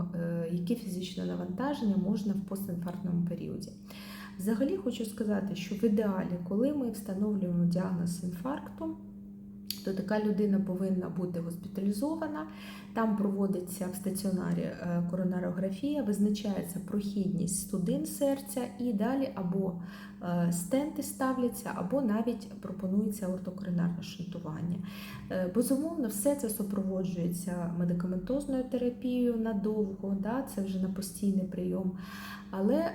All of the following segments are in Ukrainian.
фізично, е, які фізичне навантаження можна в постінфарктному періоді. Взагалі хочу сказати, що в ідеалі, коли ми встановлюємо діагноз інфаркту, то така людина повинна бути госпіталізована. Там проводиться в стаціонарі е, коронарографія, визначається прохідність судин серця, і далі або е, стенти ставляться, або навіть пропонується ортокоринарне шунтування. Е, Безумовно, все це супроводжується медикаментозною терапією надовго, да, це вже на постійний прийом. Але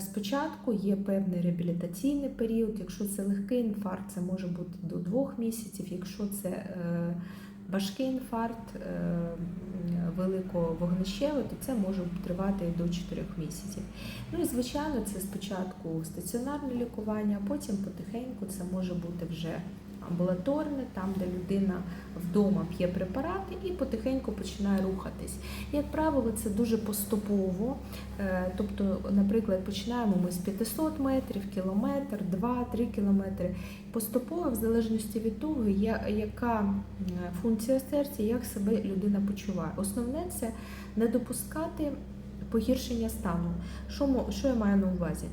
спочатку є певний реабілітаційний період. Якщо це легкий інфаркт, це може бути до двох місяців. Якщо це важкий інфаркт е, великого вогнищевого, то це може тривати до 4 місяців. Ну і звичайно, це спочатку стаціонарне лікування, потім потихеньку це може бути вже амбулаторне, там, де людина вдома п'є препарати і потихеньку починає рухатись. Як правило, це дуже поступово. Е, Тобто, наприклад, починаємо ми з 500 метрів, кілометр, 2-3 кілометри. Поступово, в залежності від того, яка функція серця, як себе людина почуває. Основне це не допускати погіршення стану. Що я маю на увазі?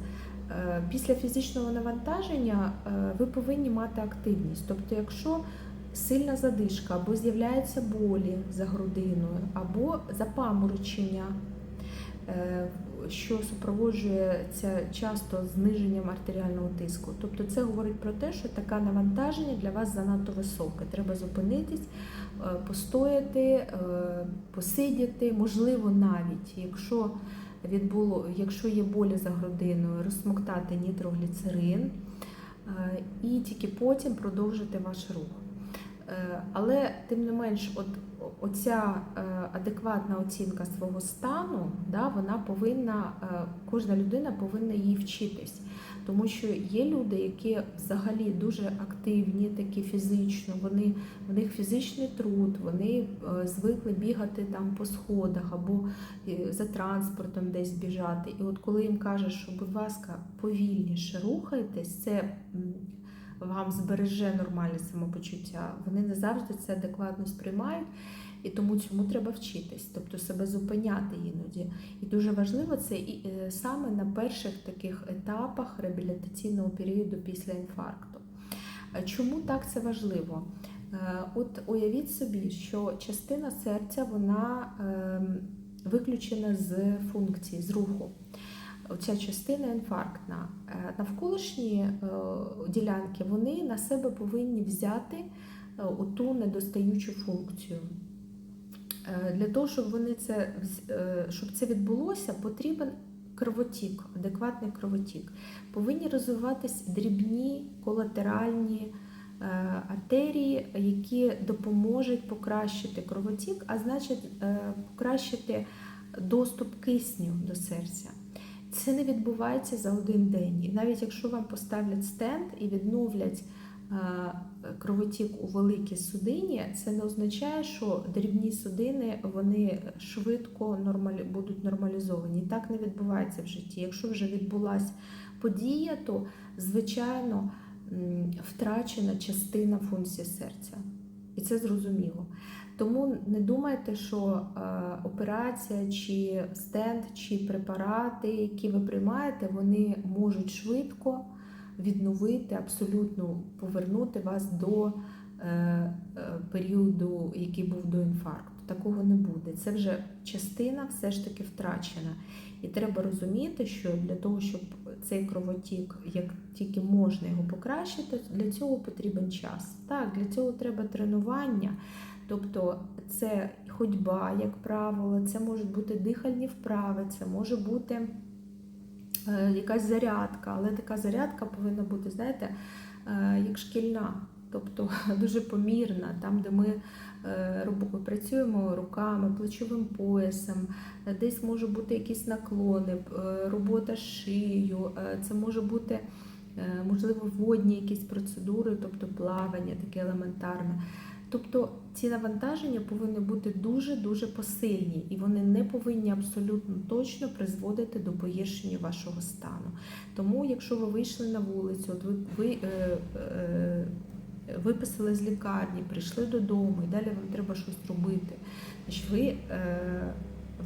Е, Після фізичного навантаження е, ви повинні мати активність. Тобто, якщо сильна задишка, або з'являються болі за грудиною, або запаморочення, е, що супроводжується часто зниженням артеріального тиску. Тобто це говорить про те, що таке навантаження для вас занадто високе. Треба зупинитись, постояти, посидіти, можливо, навіть якщо відбуло, якщо є болі за грудиною, розсмоктати нітрогліцерин е, і тільки потім продовжити ваш рух. Е, Але тим не менш, от оця е, адекватна оцінка свого стану, да, вона повинна, е, кожна людина повинна їй вчитись. Тому що є люди, які взагалі дуже активні, такі фізично, вони, в них фізичний труд, вони звикли бігати там по сходах або за транспортом десь біжати. І от коли їм кажеш, що, будь ласка, повільніше рухайтесь, це вам збереже нормальне самопочуття. Вони не завжди це адекватно сприймають, і тому цьому треба вчитись, тобто себе зупиняти іноді. І дуже важливо це і е, саме на перших таких етапах реабілітаційного періоду після інфаркту. Чому так це важливо? Е, От уявіть собі, що частина серця вона ем, виключена з функції, з руху. Оця частина інфарктна. Е, Навколишні е, ділянки вони на себе повинні взяти е, оту недостаючу функцію. Для того, щоб вони це щоб це відбулося, потрібен кровотік, адекватний кровотік. Повинні розвиватись дрібні колатеральні артерії, які допоможуть покращити кровотік, а значить покращити доступ кисню до серця. Це не відбувається за один день. І навіть якщо вам поставлять стенд і відновлять е, кровотік у великій судині, це не означає, що дрібні судини вони швидко нормалі... будуть нормалізовані. І Так не відбувається в житті. Якщо вже відбулася подія, то звичайно втрачена частина функції серця. І це зрозуміло. Тому не думайте, що е, операція, чи стенд, чи препарати, які ви приймаєте, вони можуть швидко відновити, абсолютно повернути вас до е, е, періоду, який був до інфаркту. Такого не буде. Це вже частина все ж таки втрачена. І треба розуміти, що для того, щоб цей кровотік, як тільки можна його покращити, для цього потрібен час. Так, для цього треба тренування. Тобто це ходьба, як правило, це можуть бути дихальні вправи, це може бути е, якась зарядка, але така зарядка повинна бути, знаєте, е, як шкільна, тобто дуже помірна, там, де ми е, працюємо руками, плечовим поясом, е, десь може бути якісь наклони, е, робота шиєю, це може бути. Можливо, водні якісь процедури, тобто плавання, таке елементарне. Тобто ці навантаження повинні бути дуже-дуже посильні, і вони не повинні абсолютно точно призводити до погіршення вашого стану. Тому, якщо ви вийшли на вулицю, от ви, ви е, е, виписали з лікарні, прийшли додому, і далі вам треба щось робити, значить ви, е,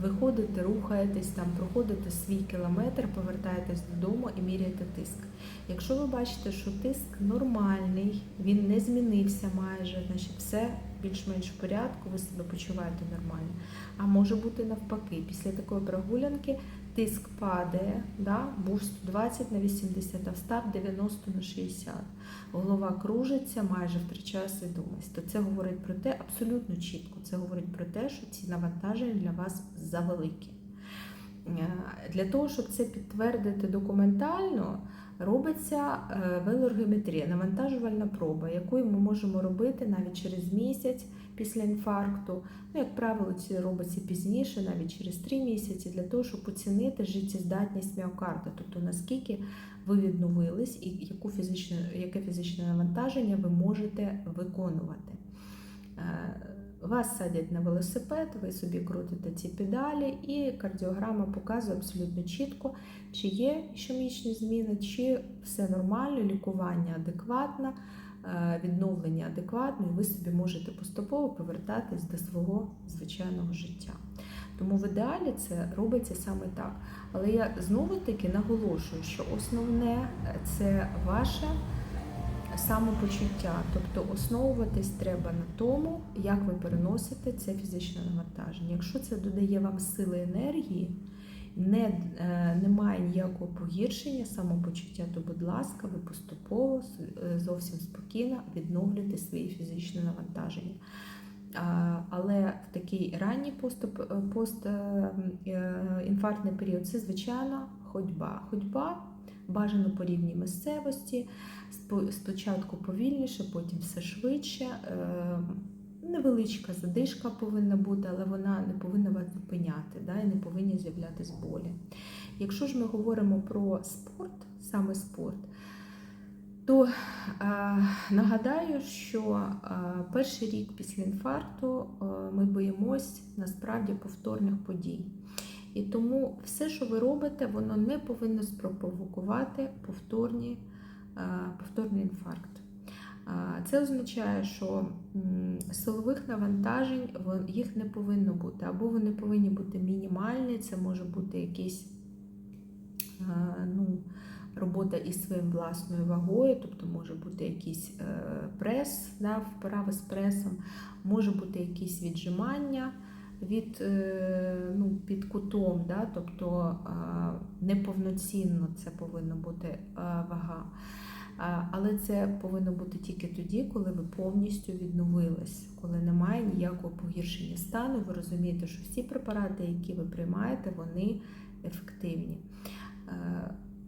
виходите, рухаєтесь, там, проходите свій кілометр, повертаєтесь додому і міряєте тиск. Якщо ви бачите, що тиск нормальний, він не змінився майже, значить все більш-менш в порядку, ви себе почуваєте нормально. А може бути навпаки, після такої прогулянки тиск падає, да? був 120 на 80, а встав 90 на 60. Голова кружиться, майже втрачає свідомість. То це говорить про те, абсолютно чітко, це говорить про те, що ці навантаження для вас завеликі. Е, Для того, щоб це підтвердити документально, робиться е, велоргометрія, навантажувальна проба, яку ми можемо робити навіть через місяць після інфаркту. Ну, як правило, це робиться пізніше, навіть через 3 місяці, для того, щоб оцінити життєздатність міокарда, тобто наскільки ви відновились і яку фізичну, яке фізичне навантаження ви можете виконувати. Е, Вас садять на велосипед, ви собі крутите ці педалі, і кардіограма показує абсолютно чітко, чи є ішемічні зміни, чи все нормально, лікування адекватне, е, відновлення адекватне, і ви собі можете поступово повертатись до свого звичайного життя. Тому в ідеалі це робиться саме так. Але я знову таки наголошую, що основне це ваше самопочуття. Тобто основуватись треба на тому, як ви переносите це фізичне навантаження. Якщо це додає вам сили енергії, не, е, немає ніякого погіршення самопочуття, то, будь ласка, ви поступово е, зовсім спокійно відновлюєте свої фізичні навантаження. Але в такий ранній поступ, постінфарктний період це звичайно ходьба. Ходьба бажано по рівній місцевості, спочатку повільніше, потім все швидше. Е, Невеличка задишка повинна бути, але вона не повинна вас зупиняти, да, і не повинні з'являтися болі. Якщо ж ми говоримо про спорт, саме спорт, то е, нагадаю, що е, перший рік після інфаркту е, ми боїмось насправді повторних подій. І тому все, що ви робите, воно не повинно спровокувати повторні, е, повторний інфаркт. Це означає, що силових навантажень їх не повинно бути, або вони повинні бути мінімальні, це може бути якийсь е, ну, робота із своїм власною вагою, тобто може бути якийсь е, прес, да, вправи з пресом, може бути якісь віджимання від, е, ну, під кутом, да, тобто е, неповноцінно це повинна бути е, вага. Але це повинно бути тільки тоді, коли ви повністю відновились, коли немає ніякого погіршення стану. Ви розумієте, що всі препарати, які ви приймаєте, вони ефективні.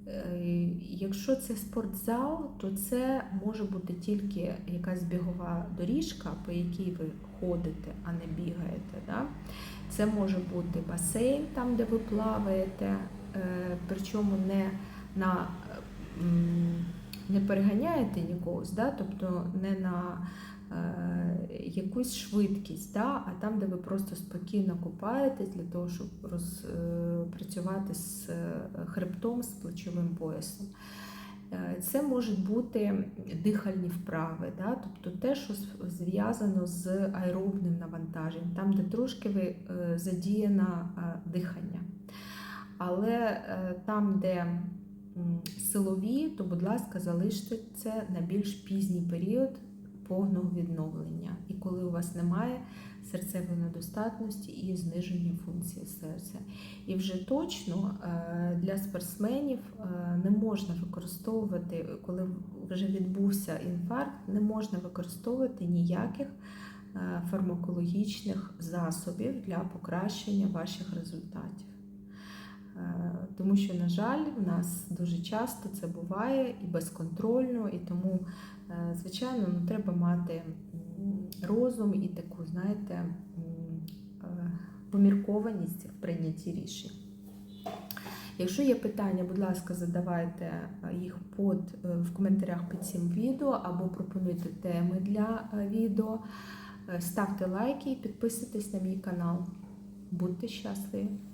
Е, Якщо це спортзал, то це може бути тільки якась бігова доріжка, по якій ви ходите, а не бігаєте. Да? Це може бути басейн, там, де ви плаваєте, е, причому не на не переганяєте нікого, да? тобто не на якусь швидкість, да? а там, де ви просто спокійно купаєтесь для того, щоб розпрацювати з е, хребтом, з плечовим поясом. Е, Це можуть бути дихальні вправи, да? тобто те, що зв'язано з аеробним навантаженням, там, де трошки ви е, задіяно е, дихання. Але е, там, де силові, то, будь ласка, залиште це на більш пізній період повного відновлення. І коли у вас немає серцевої недостатності і зниження функції серця. І вже точно е, для спортсменів е, не можна використовувати, коли вже відбувся інфаркт, не можна використовувати ніяких е, фармакологічних засобів для покращення ваших результатів. Е, Тому що, на жаль, в нас дуже часто це буває і безконтрольно, і тому, е, звичайно, ну, треба мати розум і таку, знаєте, е, поміркованість в прийнятті рішень. Якщо є питання, будь ласка, задавайте їх под, в коментарях під цим відео або пропонуйте теми для відео. Ставте лайки і підписуйтесь на мій канал. Будьте щасливі!